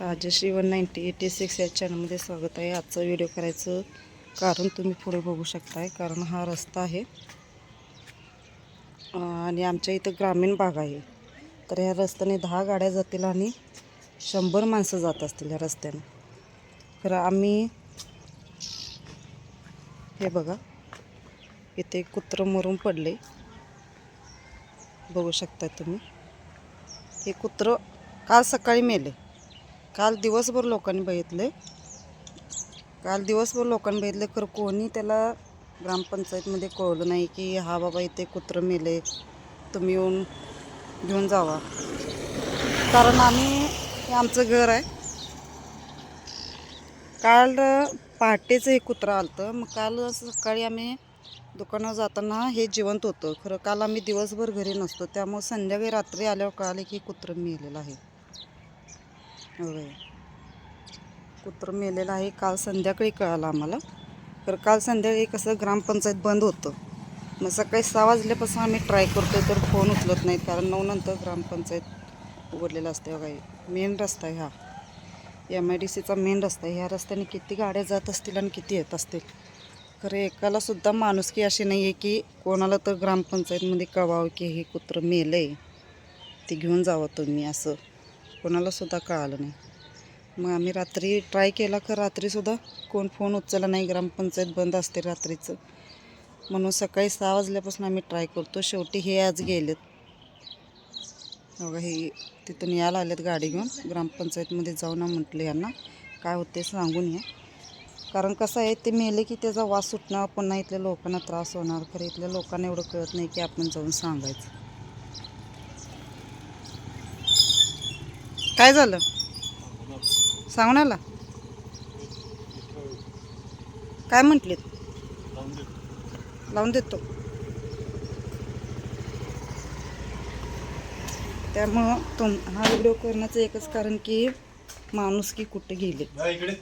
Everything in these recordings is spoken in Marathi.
Rajshri one ninety eighty six या चॅनलमध्ये स्वागत आहे आजचा व्हिडिओ करायचं कारण तुम्ही पुढे बघू शकताय कारण हा रस्ता आहे आणि आमच्या इथं ग्रामीण भाग आहे तर ह्या रस्त्याने दहा गाड्या जातील आणि शंभर माणसं जात असतील या रस्त्याने तर आम्ही हे बघा इथे कुत्रं मरून पडले बघू शकताय तुम्ही हे कुत्रं काल सकाळी मेले काल दिवसभर लोकांनी बघितले काल दिवसभर लोकांनी बघितले खरं कोणी त्याला ग्रामपंचायतमध्ये कळवलं नाही की हा बाबा इथे कुत्रं मेले तुम्ही येऊन घेऊन जावा. कारण आम्ही आमचं घर आहे. काल पहाटेचं हे कुत्रं आलं मग काल सकाळी आम्ही दुकानावर जाताना हे जिवंत होतं. खरं काल आम्ही दिवसभर घरी नसतो त्यामुळे संध्याकाळी रात्री आल्यावर कळाले की कुत्रं मेलेलं आहे. होय. कुत्रं मेलेलं आहे काल संध्याकाळी कळालं आम्हाला. तर काल संध्याकाळी कसं ग्रामपंचायत बंद होतं. मग सकाळी सहा वाजल्यापासून आम्ही ट्राय करतो तर फोन उचलत नाहीत कारण नऊ नंतर ग्रामपंचायत उघडलेलं असते. बघा मेन रस्ता आहे हा. एम आय डी सीचा मेन रस्ता आहे. ह्या रस्त्याने किती गाड्या जात असतील आणि किती येत असतील. खरं एकालासुद्धा माणुसकी अशी नाही आहे की कोणाला तर ग्रामपंचायतमध्ये कळवावं की हे कुत्रं मेलं आहे ते घेऊन जावं तुम्ही असं. कोणालासुद्धा कळालं नाही. मग आम्ही रात्री ट्राय केला का रात्रीसुद्धा कोण फोन उचलला नाही. ग्रामपंचायत बंद असते रात्रीचं. म्हणून सकाळी सहा वाजल्यापासून आम्ही ट्राय करतो. शेवटी हे आज गेलेत. बघा हे तिथून यायला आलेत गाडी घेऊन. ग्रामपंचायतमध्ये जाऊ ना म्हटलं यांना काय होते सांगून या. कारण कसं आहे ते मेले की त्याचा वास सुटणार पुन्हा इथल्या लोकांना त्रास होणार. खरं इथल्या लोकांना एवढं कळत नाही की आपण जाऊन सांगायचं. काय झालं? सांगून आला? काय म्हटलेत? लावून देतो. त्यामुळं तुम हा व्हिडिओ करण्याचं एकच कारण की माणूस की कुठे गेले. हे.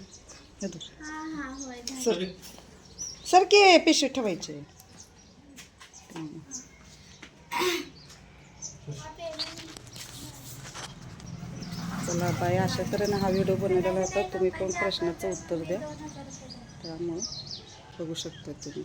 सर सर की ठेवायचे चला बाय अशा तऱ्हेने हा व्हिडिओ बनवलेला होता. तुम्ही पण प्रश्नाचं उत्तर द्या. त्यामुळं बघू शकता तुम्ही.